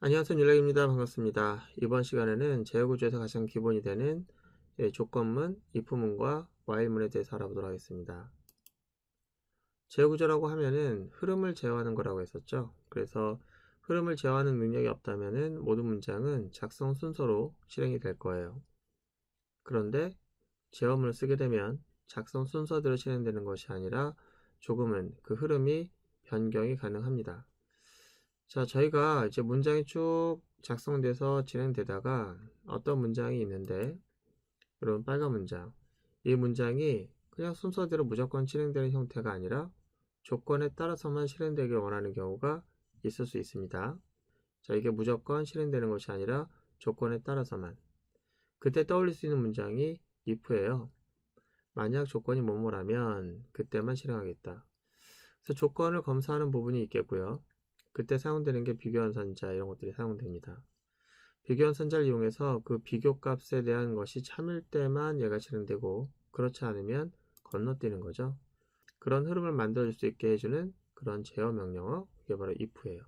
안녕하세요. 윤락입니다. 반갑습니다. 이번 시간에는 제어구조에서 가장 기본이 되는 예, 조건문, if문과 while문에 대해서 알아보도록 하겠습니다. 제어구조라고 하면은 흐름을 제어하는 거라고 했었죠. 그래서 흐름을 제어하는 능력이 없다면은 모든 문장은 작성 순서로 실행이 될 거예요. 그런데 제어문을 쓰게 되면 작성 순서대로 실행되는 것이 아니라 조금은 그 흐름이 변경이 가능합니다. 자, 저희가 이제 문장이 쭉 작성돼서 진행되다가 어떤 문장이 있는데, 이런 빨간 문장. 이 문장이 그냥 순서대로 무조건 실행되는 형태가 아니라 조건에 따라서만 실행되길 원하는 경우가 있을 수 있습니다. 자, 이게 무조건 실행되는 것이 아니라 조건에 따라서만. 그때 떠올릴 수 있는 문장이 if예요. 만약 조건이 뭐뭐라면 그때만 실행하겠다. 그래서 조건을 검사하는 부분이 있겠고요. 그때 사용되는 게 비교연산자 이런 것들이 사용됩니다. 비교연산자를 이용해서 그 비교값에 대한 것이 참일 때만 얘가 실행되고 그렇지 않으면 건너뛰는 거죠. 그런 흐름을 만들어줄 수 있게 해주는 그런 제어 명령어 그게 바로 if예요.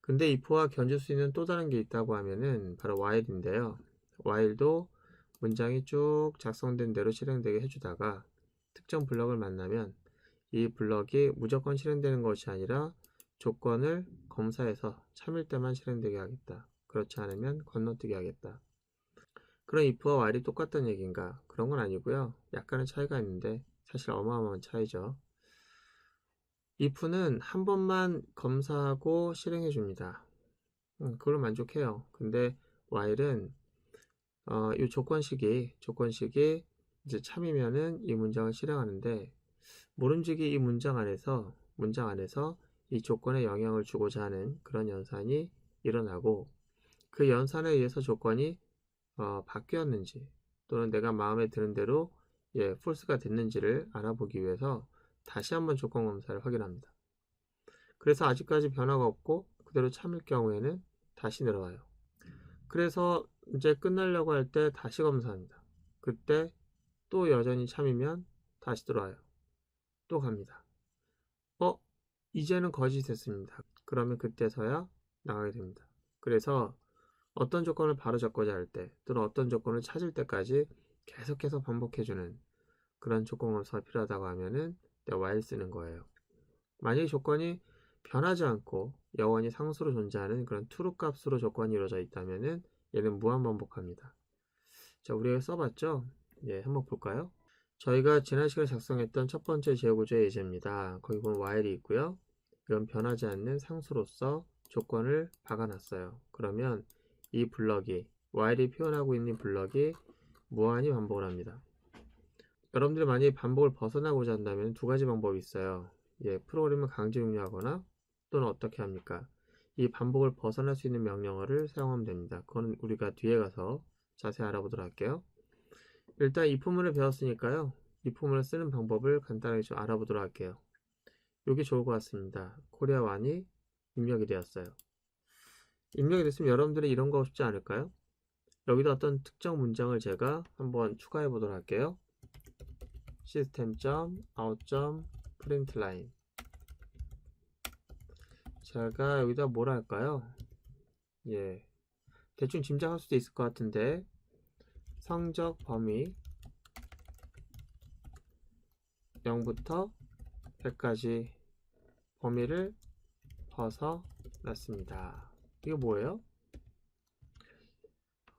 근데 if와 견줄 수 있는 또 다른 게 있다고 하면은 바로 while인데요. while도 문장이 쭉 작성된 대로 실행되게 해주다가 특정 블럭을 만나면 이 블럭이 무조건 실행되는 것이 아니라 조건을 검사해서 참일 때만 실행되게 하겠다. 그렇지 않으면 건너뛰게 하겠다. 그럼 if와 while이 똑같다는 얘기인가? 그런 건 아니고요. 약간의 차이가 있는데 사실 어마어마한 차이죠. if는 한 번만 검사하고 실행해 줍니다. 음, 그걸로 만족해요. 근데 while은 어, 이 조건식이 조건식이 이제 참이면은 이 문장을 실행하는데 모름지기 이 문장 안에서 문장 안에서 이 조건에 영향을 주고자 하는 그런 연산이 일어나고 그 연산에 의해서 조건이 어, 바뀌었는지 또는 내가 마음에 드는 대로 예, false가 됐는지를 알아보기 위해서 다시 한번 조건 검사를 확인합니다. 그래서 아직까지 변화가 없고 그대로 참을 경우에는 다시 내려와요. 그래서 이제 끝나려고 할 때 다시 검사합니다. 그때 또 여전히 참이면 다시 들어와요. 또 갑니다. 어? 이제는 거짓이 됐습니다. 그러면 그때서야 나가게 됩니다. 그래서 어떤 조건을 바로 적고자 할 때 또는 어떤 조건을 찾을 때까지 계속해서 반복해주는 그런 조건 검사가 필요하다고 하면은 while 쓰는 거예요. 만약에 조건이 변하지 않고 영원히 상수로 존재하는 그런 true 값으로 조건이 이루어져 있다면은 얘는 무한 반복합니다. 자, 우리가 써봤죠? 예, 한번 볼까요? 저희가 지난 시간에 작성했던 첫 번째 제어구조의 예제입니다. 거기 보면 while이 있고요. 이런 변하지 않는 상수로서 조건을 박아놨어요. 그러면 이 블럭이 while이 표현하고 있는 블럭이 무한히 반복을 합니다. 여러분들이 만약에 반복을 벗어나고자 한다면 두 가지 방법이 있어요. 예, 프로그램을 강제 종료하거나 또는 어떻게 합니까? 이 반복을 벗어날 수 있는 명령어를 사용하면 됩니다. 그건 우리가 뒤에 가서 자세히 알아보도록 할게요. 일단 if문을 배웠으니까요. if문을 쓰는 방법을 간단하게 좀 알아보도록 할게요. 이게 좋을 것 같습니다. 코리아 완이 입력이 되었어요. 입력이 됐으면 여러분들이 이런 거 쉽지 않을까요? 여기다 어떤 특정 문장을 제가 한번 추가해 보도록 할게요. system.out.println 제가 여기다 뭘 할까요? 예. 대충 짐작할 수도 있을 것 같은데 성적 범위 0부터 100까지 범위를 벗어났습니다. 이게 뭐예요?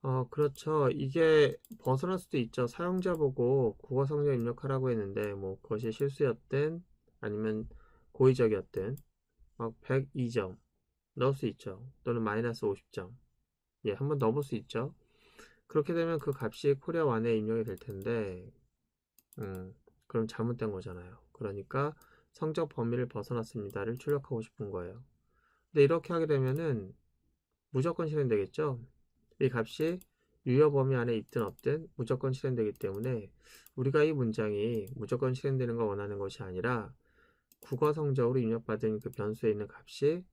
어, 그렇죠. 이게 벗어날 수도 있죠. 사용자 보고 국어 성적 입력하라고 했는데, 뭐, 그것이 실수였든, 아니면 고의적이었든, 막 102점 넣을 수 있죠. 또는 마이너스 50점. 예, 한번 넣어볼 수 있죠. 그렇게 되면 그 값이 코리아 완에 입력이 될 텐데, 음, 그럼 잘못된 거잖아요. 그러니까 성적 범위를 벗어났습니다를 출력하고 싶은 거예요. 근데 이렇게 하게 되면은 무조건 실행되겠죠. 이 값이 유효 범위 안에 있든 없든 무조건 실행되기 때문에 우리가 이 문장이 무조건 실행되는 걸 원하는 것이 아니라 국어 성적으로 입력받은 그 변수에 있는 값이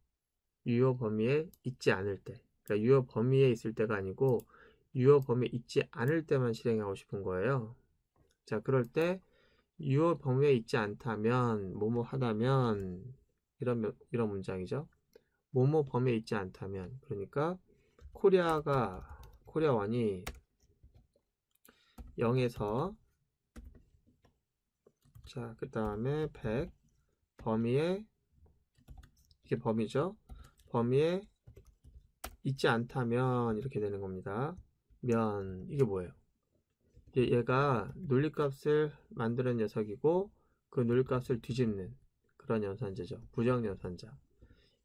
유효 범위에 있지 않을 때, 그러니까 유효 범위에 있을 때가 아니고 유효 범위에 있지 않을 때만 실행하고 싶은 거예요. 자, 그럴 때 유효 범위에 있지 않다면, 뭐뭐 하다면, 이런, 이런 문장이죠. 뭐뭐 범위에 있지 않다면 그러니까 코리아가 코리아원이 0에서 자, 그 다음에 100 범위에 이게 범위죠. 범위에 있지 않다면 이렇게 되는 겁니다. 면 이게 뭐예요? 얘- 얘가 논리값을 만드는 녀석이고 그 논리값을 뒤집는 그런 연산자죠. 부정연산자.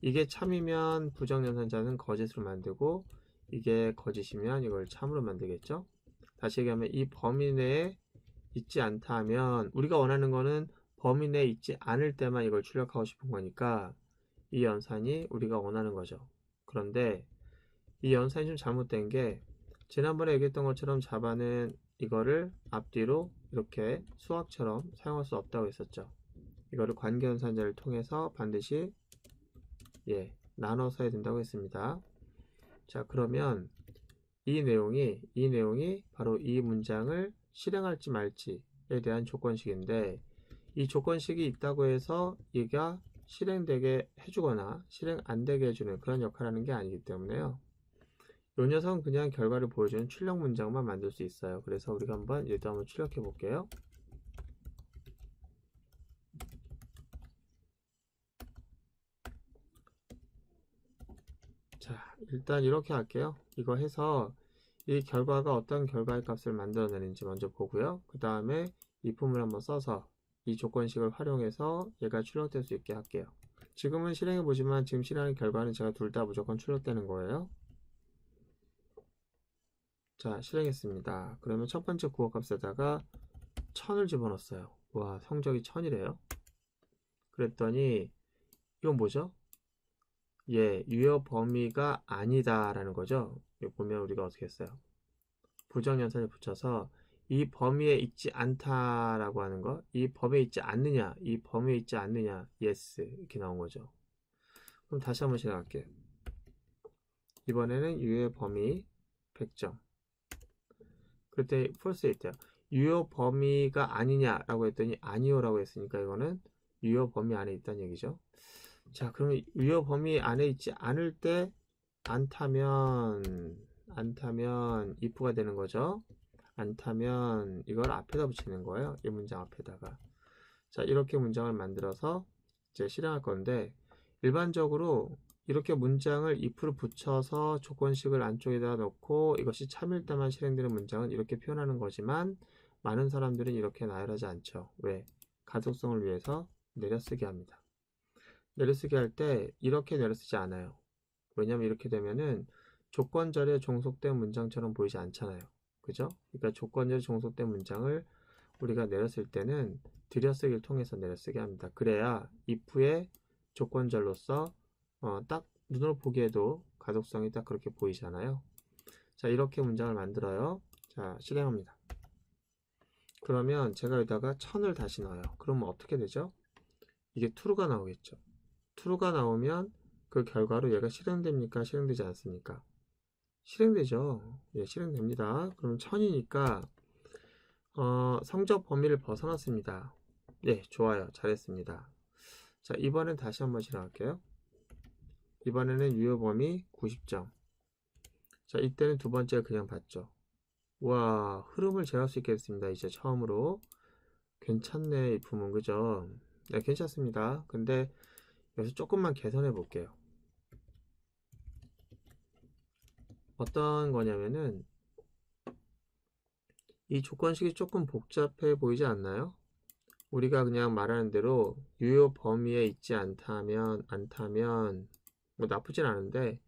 이게 참이면 부정연산자는 거짓으로 만들고 이게 거짓이면 이걸 참으로 만들겠죠. 다시 얘기하면 이 범위 내에 있지 않다면 우리가 원하는 거는 범위 내에 있지 않을 때만 이걸 출력하고 싶은 거니까 이 연산이 우리가 원하는 거죠. 그런데 이 연산이 좀 잘못된 게 지난번에 얘기했던 것처럼 자바는 이거를 앞뒤로 이렇게 수학처럼 사용할 수 없다고 했었죠. 이거를 관계연산자를 통해서 반드시 예, 나눠서 해야 된다고 했습니다. 자, 그러면 이 내용이 이 내용이 바로 이 문장을 실행할지 말지에 대한 조건식인데 이 조건식이 있다고 해서 얘가 실행되게 해주거나 실행 안 되게 해주는 그런 역할을 하는 게 아니기 때문에요. 요 녀석은 그냥 결과를 보여주는 출력 문장만 만들 수 있어요. 그래서 우리가 한번 얘도 한번 출력해 볼게요. 자, 일단 이렇게 할게요. 이거 해서 이 결과가 어떤 결과의 값을 만들어내는지 먼저 보고요. 그 다음에 이 품을 한번 써서 이 조건식을 활용해서 얘가 출력될 수 있게 할게요. 지금은 실행해 보지만 지금 실행하는 결과는 제가 둘 다 무조건 출력되는 거예요. 자, 실행했습니다. 그러면 첫 번째 구호값에다가 1000을 집어넣었어요. 와, 성적이 1000이래요. 그랬더니 이건 뭐죠? 예, 유효 범위가 아니다라는 거죠. 여기 보면 우리가 어떻게 했어요? 부정연산을 붙여서 이 범위에 있지 않다라고 하는 거, 이 범위에 있지 않느냐, 이 범위에 있지 않느냐, yes 이렇게 나온 거죠. 그럼 다시 한번 실행할게요. 이번에는 유효 범위 100점. 그때 false 있대요. 유효 범위가 아니냐라고 했더니 아니요라고 했으니까 이거는 유효 범위 안에 있다는 얘기죠. 자, 그러면 유효 범위 안에 있지 않을 때 안 타면 안 타면 if가 되는 거죠. 안 타면 이걸 앞에다 붙이는 거예요. 이 문장 앞에다가. 자, 이렇게 문장을 만들어서 이제 실행할 건데 일반적으로 이렇게 문장을 if를 붙여서 조건식을 안쪽에다 넣고 이것이 참일 때만 실행되는 문장은 이렇게 표현하는 거지만 많은 사람들은 이렇게 나열하지 않죠. 왜? 가독성을 위해서 내려쓰기 합니다. 내려쓰기 할 때 이렇게 내려쓰지 않아요. 왜냐면 이렇게 되면은 조건절에 종속된 문장처럼 보이지 않잖아요. 그죠? 그러니까 조건절에 종속된 문장을 우리가 내렸을 때는 들여쓰기를 통해서 내려쓰게 합니다. 그래야 if의 조건절로서 어, 딱 눈으로 보기에도 가독성이 딱 그렇게 보이잖아요. 자, 이렇게 문장을 만들어요. 자, 실행합니다. 그러면 제가 여기다가 천을 다시 넣어요. 그러면 어떻게 되죠? 이게 true가 나오겠죠. true가 나오면 그 결과로 얘가 실행됩니까? 실행되지 않습니까? 실행되죠. 예, 실행됩니다. 그럼 천이니까 어, 성적 범위를 벗어났습니다. 네, 좋아요. 잘했습니다. 자, 이번엔 다시 한번 실행할게요. 이번에는 유효 범위 90점. 자, 이때는 두 번째 그냥 봤죠. 와, 흐름을 제어할 수 있게 됐습니다. 이제 처음으로. 괜찮네, 이 품은. 그죠? 네, 괜찮습니다. 근데 여기서 조금만 개선해 볼게요. 어떤 거냐면은 이 조건식이 조금 복잡해 보이지 않나요? 우리가 그냥 말하는 대로 유효 범위에 있지 않다면 않다면 뭐 나쁘진 않은데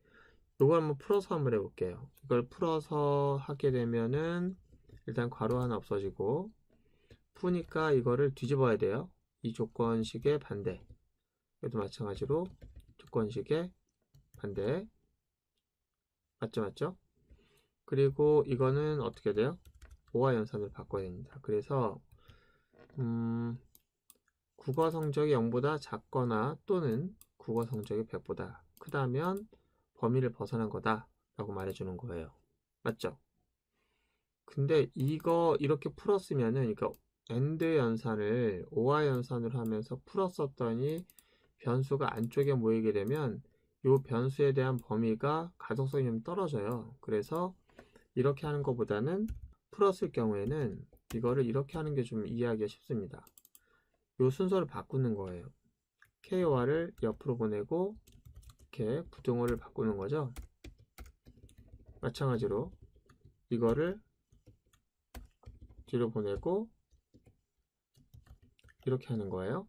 이걸 한번 풀어서 한번 해볼게요. 이걸 풀어서 하게 되면은 일단 괄호 하나 없어지고 푸니까 이거를 뒤집어야 돼요. 이 조건식의 반대. 얘도 마찬가지로 조건식의 반대. 맞죠, 맞죠? 그리고 이거는 어떻게 돼요? 오화 연산을 바꿔야 됩니다. 그래서 음, 국어 성적이 0보다 작거나 또는 국어 성적이 100보다 크다면 범위를 벗어난 거다 라고 말해주는 거예요. 맞죠? 근데 이거 이렇게 풀었으면은 그러니까 엔드 연산을 오화 연산을 하면서 풀었었더니 변수가 안쪽에 모이게 되면 요 변수에 대한 범위가 가독성이 좀 떨어져요. 그래서 이렇게 하는 것보다는 풀었을 경우에는 이거를 이렇게 하는 게 좀 이해하기가 쉽습니다. 요 순서를 바꾸는 거예요. KOR을 옆으로 보내고 이렇게 부등호를 바꾸는 거죠. 마찬가지로 이거를 뒤로 보내고 이렇게 하는 거예요.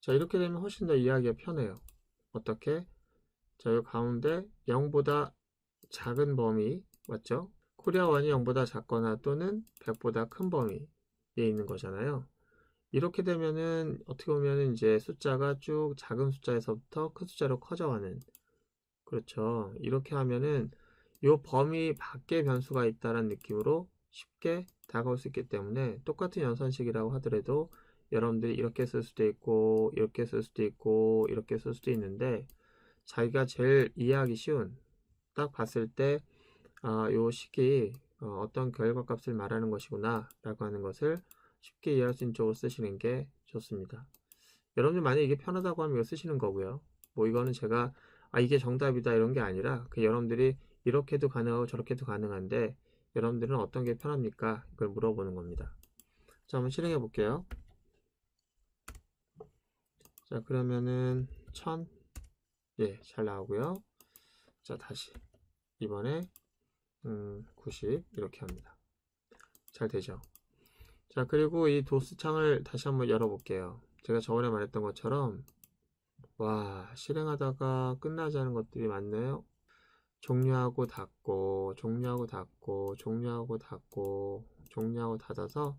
자 이렇게 되면 훨씬 더 이해하기가 편해요. 어떻게? 자, 이 가운데 0보다 작은 범위 맞죠? 코리아 원이 0보다 작거나 또는 100보다 큰 범위에 있는 거잖아요. 이렇게 되면은 어떻게 보면 이제 숫자가 쭉 작은 숫자에서부터 큰 숫자로 커져가는 그렇죠. 이렇게 하면은 이 범위 밖에 변수가 있다는 느낌으로 쉽게 다가올 수 있기 때문에 똑같은 연산식이라고 하더라도 여러분들이 이렇게 쓸 수도 있고 이렇게 쓸 수도 있고 이렇게 쓸 수도 있는데 자기가 제일 이해하기 쉬운 딱 봤을 때 아, 요 식이 어, 떤 결과값을 말하는 것이구나 라고 하는 것을 쉽게 이해할 수 있는 쪽으로 쓰시는 게 좋습니다. 여러분들 만약에 이게 편하다고 하면 이거 쓰시는 거고요. 뭐 이거는 제가 아 이게 정답이다 이런 게 아니라 그 여러분들이 이렇게도 가능하고 저렇게도 가능한데 여러분들은 어떤 게 편합니까? 이걸 물어보는 겁니다. 자 한번 실행해 볼게요. 자 그러면은 1000 예, 잘 나오고요. 자, 다시 이번에 음, 90 이렇게 합니다. 잘 되죠? 자, 그리고 이 도스 창을 다시 한번 열어볼게요. 제가 저번에 말했던 것처럼 와, 실행하다가 끝나지 않은 것들이 많네요. 종료하고 닫고, 종료하고 닫고, 종료하고 닫고, 종료하고 닫아서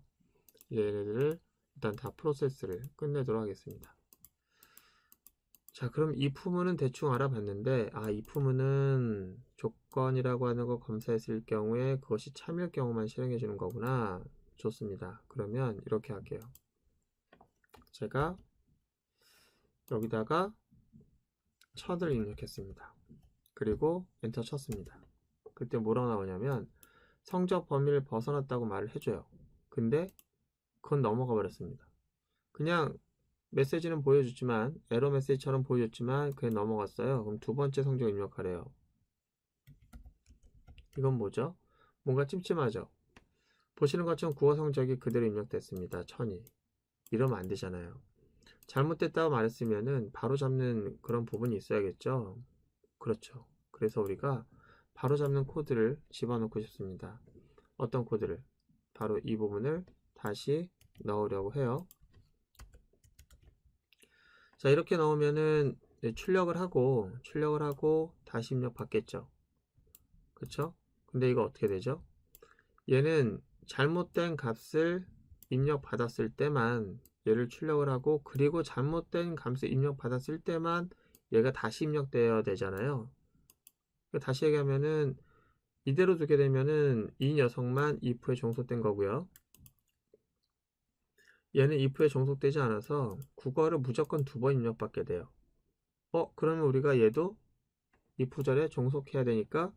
얘네들을 일단 다 프로세스를 끝내도록 하겠습니다. 자, 그럼 이 품은 대충 알아봤는데, 아, 이 품은 조건이라고 하는 거 검사했을 경우에 그것이 참일 경우만 실행해 주는 거구나. 좋습니다. 그러면 이렇게 할게요. 제가 여기다가 첫을 입력했습니다. 그리고 엔터 쳤습니다. 그때 뭐라고 나오냐면 성적 범위를 벗어났다고 말을 해줘요. 근데 그건 넘어가 버렸습니다. 그냥 메시지는 보여줬지만 에러 메시지처럼 보여줬지만 그냥 넘어갔어요. 그럼 두 번째 성적 입력하래요. 이건 뭐죠? 뭔가 찜찜하죠? 보시는 것처럼 국어 성적이 그대로 입력됐습니다. 천이. 이러면 안 되잖아요. 잘못됐다고 말했으면은 바로 잡는 그런 부분이 있어야겠죠? 그렇죠. 그래서 우리가 바로 잡는 코드를 집어넣고 싶습니다. 어떤 코드를? 바로 이 부분을 다시 넣으려고 해요. 자 이렇게 넣으면은 출력을 하고 출력을 하고 다시 입력 받겠죠 그쵸 근데 이거 어떻게 되죠 얘는 잘못된 값을 입력 받았을 때만 얘를 출력을 하고 그리고 잘못된 값을 입력 받았을 때만 얘가 다시 입력되어야 되잖아요 그러니까 다시 얘기하면은 이대로 두게 되면은 이 녀석만 if에 종속된 거고요 얘는 if에 종속되지 않아서 국어를 무조건 두 번 입력받게 돼요. 어 그러면 우리가 얘도 if 절에 종속해야 되니까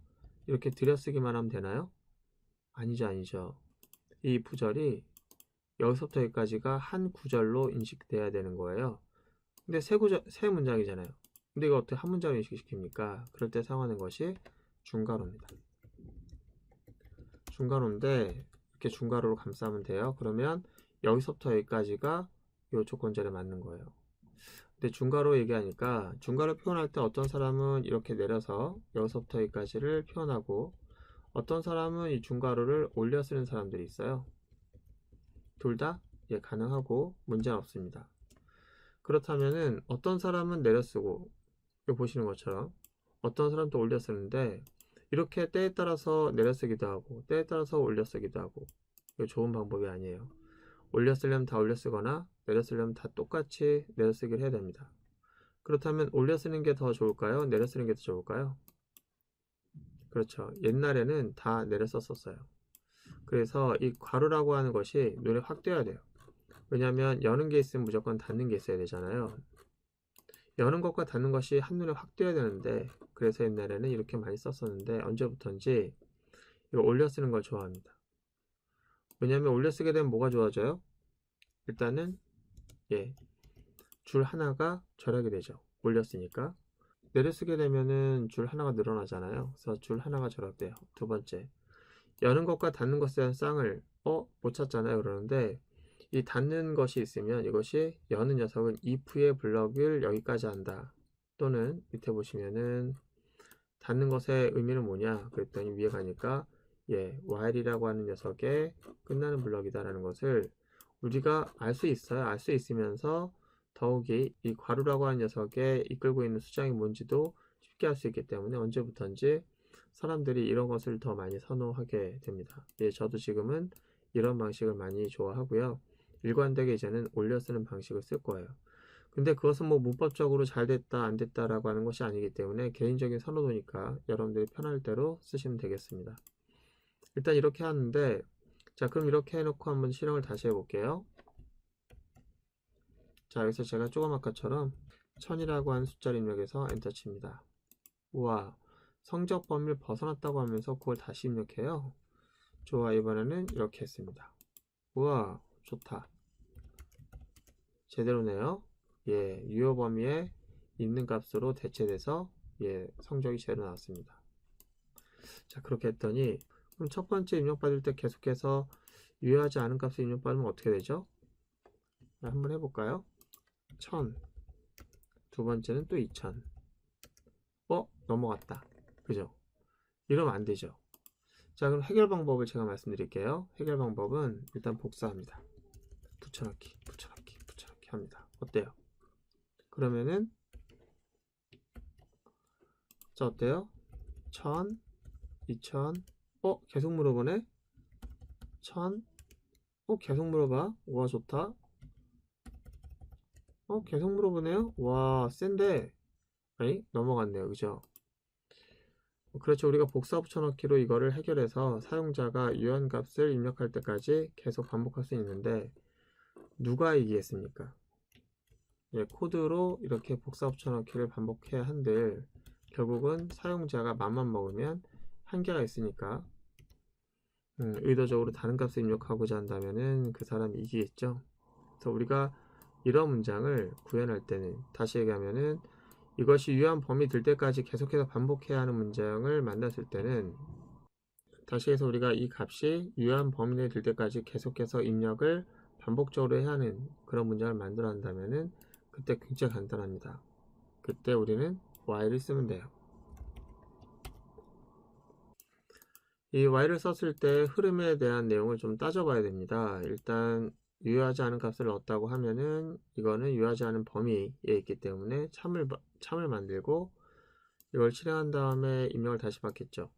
이렇게 들여쓰기만 하면 되나요? 아니죠 아니죠. 이 if 절이 여기서부터 여기까지가 한 구절로 인식돼야 되는 거예요. 근데 세 구절 세 문장이잖아요. 근데 이거 어떻게 한 문장으로 인식시킵니까? 그럴 때 사용하는 것이 중괄호입니다. 중괄호인데 이렇게 중괄호로 감싸면 돼요. 그러면 여기서부터 여기까지가 이 조건절에 맞는 거예요. 근데 중괄호 얘기하니까 중괄호 표현할 때 어떤 사람은 이렇게 내려서 여기서부터 여기까지를 표현하고 어떤 사람은 이 중괄호를 올려 쓰는 사람들이 있어요. 둘 다 예, 가능하고 문제는 없습니다. 그렇다면은 어떤 사람은 내려 쓰고 보시는 것처럼 어떤 사람도 올려 쓰는데 이렇게 때에 따라서 내려 쓰기도 하고 때에 따라서 올려 쓰기도 하고 이거 좋은 방법이 아니에요. 올려 쓰려면 다 올려 쓰거나 내려 쓰려면 다 똑같이 내려 쓰기를 해야 됩니다. 그렇다면 올려 쓰는 게 더 좋을까요? 내려 쓰는 게 더 좋을까요? 그렇죠. 옛날에는 다 내려썼었어요. 그래서 이 괄호라고 하는 것이 눈에 확 띄어야 돼요. 왜냐하면 여는 게 있으면 무조건 닫는 게 있어야 되잖아요. 여는 것과 닫는 것이 한눈에 확 띄어야 되는데 그래서 옛날에는 이렇게 많이 썼었는데 언제부턴지 이거 올려 쓰는 걸 좋아합니다. 왜냐하면 올려 쓰게 되면 뭐가 좋아져요? 일단은 예, 줄 하나가 절약이 되죠. 올렸으니까. 내려쓰게 되면은 줄 하나가 늘어나잖아요. 그래서 줄 하나가 절약돼요. 두 번째, 여는 것과 닫는 것에 대한 쌍을 어? 못 찾잖아요. 그러는데 이 닫는 것이 있으면 이것이 여는 녀석은 if의 블럭을 여기까지 한다. 또는 밑에 보시면은 닫는 것의 의미는 뭐냐? 그랬더니 위에 가니까 예, while이라고 하는 녀석의 끝나는 블럭이다라는 것을 우리가 알 수 있어요. 알 수 있으면서 더욱이 이 괄호라고 하는 녀석에 이끌고 있는 수장이 뭔지도 쉽게 알 수 있기 때문에 언제부턴지 사람들이 이런 것을 더 많이 선호하게 됩니다. 예, 저도 지금은 이런 방식을 많이 좋아하고요. 일관되게 이제는 올려 쓰는 방식을 쓸 거예요. 근데 그것은 뭐 문법적으로 잘 됐다 안 됐다라고 하는 것이 아니기 때문에 개인적인 선호도니까 여러분들이 편할 대로 쓰시면 되겠습니다. 일단 이렇게 하는데 자 그럼 이렇게 해놓고 한번 실행을 다시 해볼게요. 자 여기서 제가 조금 아까처럼 1000이라고 하는 숫자를 입력해서 엔터 칩니다. 우와 성적 범위를 벗어났다고 하면서 그걸 다시 입력해요. 좋아 이번에는 이렇게 했습니다. 우와 좋다. 제대로네요. 예, 유효 범위에 있는 값으로 대체돼서 예, 성적이 제대로 나왔습니다. 자, 그렇게 했더니 그럼 첫 번째 입력받을 때 계속해서 유효하지 않은 값을 입력받으면 어떻게 되죠? 한번 해볼까요? 1000. 두 번째는 또 2000. 어? 넘어갔다. 그죠? 이러면 안 되죠. 자, 그럼 해결 방법을 제가 말씀드릴게요. 해결 방법은 일단 복사합니다. 붙여넣기, 붙여넣기, 붙여넣기 합니다. 어때요? 그러면은 자 어때요? 1000, 2000, 어? 계속 물어보네? 1000, 어? 계속 물어봐. 와 좋다. 어? 계속 물어보네요? 와 센데 아니 넘어갔네요. 그죠? 그렇죠. 우리가 복사 붙여넣기로 이거를 해결해서 사용자가 유한 값을 입력할 때까지 계속 반복할 수 있는데 누가 이기겠습니까? 예, 코드로 이렇게 복사 붙여넣기를 반복해야 한들 결국은 사용자가 맘만 먹으면 한계가 있으니까 음, 의도적으로 다른 값을 입력하고자 한다면은 그 사람이 이기겠죠. 그래서 우리가 이런 문장을 구현할 때는 다시 얘기하면은 이것이 유한 범위 들 때까지 계속해서 반복해야 하는 문장을 만났을 때는 다시 해서 우리가 이 값이 유한 범위 내에 들 때까지 계속해서 입력을 반복적으로 해야 하는 그런 문장을 만들어 한다면은 그때 굉장히 간단합니다. 그때 우리는 while을 쓰면 돼요. 이 while을 썼을 때 흐름에 대한 내용을 좀 따져봐야 됩니다. 일단 유효하지 않은 값을 넣었다고 하면은 이거는 유효하지 않은 범위에 있기 때문에 참을 참을 만들고 이걸 실행한 다음에 입력을 다시 받겠죠.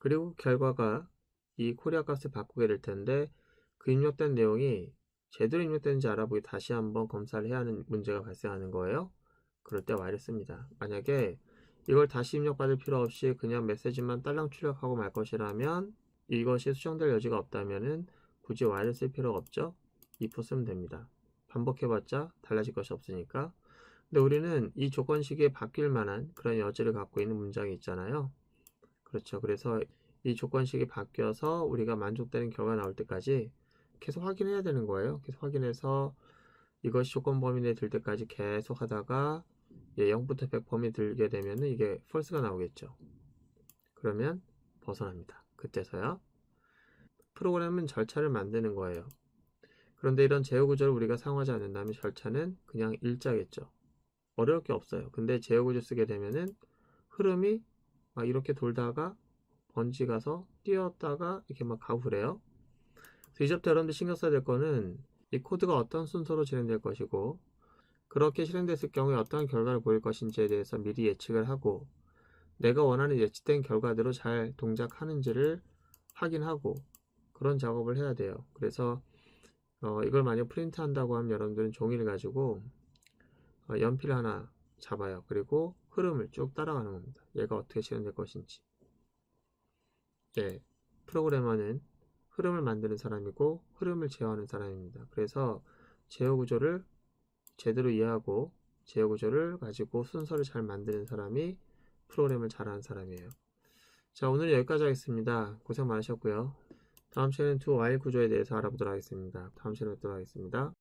그리고 결과가 이 코리아 값을 바꾸게 될 텐데 그 입력된 내용이 제대로 입력되는지 알아보기 다시 한번 검사를 해야 하는 문제가 발생하는 거예요. 그럴 때 while을 씁니다. 만약에 이걸 다시 입력받을 필요 없이 그냥 메시지만 딸랑 출력하고 말 것이라면 이것이 수정될 여지가 없다면은 굳이 while을 쓸 필요가 없죠. if 쓰면 됩니다. 반복해봤자 달라질 것이 없으니까. 근데 우리는 이 조건식에 바뀔 만한 그런 여지를 갖고 있는 문장이 있잖아요. 그렇죠. 그래서 이 조건식이 바뀌어서 우리가 만족되는 결과가 나올 때까지 계속 확인해야 되는 거예요. 계속 확인해서 이것이 조건 범위 내에 들 때까지 계속 하다가 예, 0부터 100 범위 들게 되면 이게 false가 나오겠죠. 그러면 벗어납니다. 그때서야 프로그램은 절차를 만드는 거예요. 그런데 이런 제어 구조를 우리가 사용하지 않는다면 절차는 그냥 일자겠죠. 어려울 게 없어요. 근데 제어 구조 쓰게 되면은 흐름이 막 이렇게 돌다가 번지 가서 뛰었다가 이렇게 막 가고 그래요. 이제부터 여러분들 신경 써야 될 거는 이 코드가 어떤 순서로 진행될 것이고 그렇게 실행됐을 경우에 어떤 결과를 보일 것인지에 대해서 미리 예측을 하고 내가 원하는 예측된 결과대로 잘 동작하는지를 확인하고 그런 작업을 해야 돼요. 그래서 어, 이걸 만약 프린트 한다고 하면 여러분들은 종이를 가지고 어, 연필 하나 잡아요. 그리고 흐름을 쭉 따라가는 겁니다. 얘가 어떻게 실행될 것인지. 예, 프로그래머는 흐름을 만드는 사람이고 흐름을 제어하는 사람입니다. 그래서 제어 구조를 제대로 이해하고 제어 구조를 가지고 순서를 잘 만드는 사람이 프로그램을 잘하는 사람이에요. 자, 오늘 여기까지 하겠습니다. 고생 많으셨고요. 다음 시간에는 두 while 구조에 대해서 알아보도록 하겠습니다. 다음 시간에 뵙도록 하겠습니다.